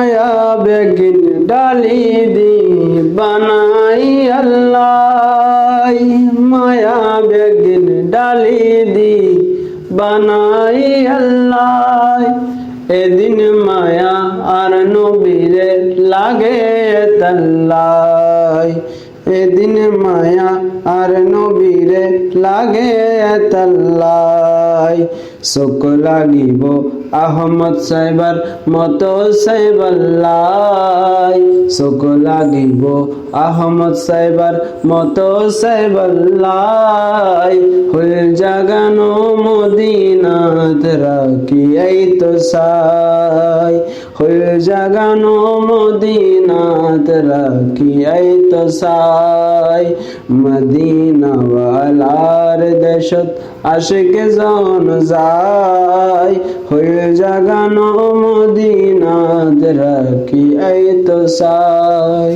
মায়া begin ডালি দি বানাই আল্লাহ। মায়া begin ডালি দি বানাই আল্লাহ। এদিন মায়া আর নবীরে লাগে তাল্লাই এদিন মায়া আর নবীরে লাগে তাল্লাই। শোক লাগিব আহমদ সাহেবার মতো সাহেবাল্লাই শোক লাগিব আহমদ সাহেবার মত সাহেবাল্লাই হল জাগানো মদিনাত রাখি, এই তো সাই। হল জাগানো মদিনাত রাখি, এই তো সাই। মদিনাওয়ালার দেশত আশিক জন যায়। হল জাগানো মদিনাত রাখি, এই তো সাই।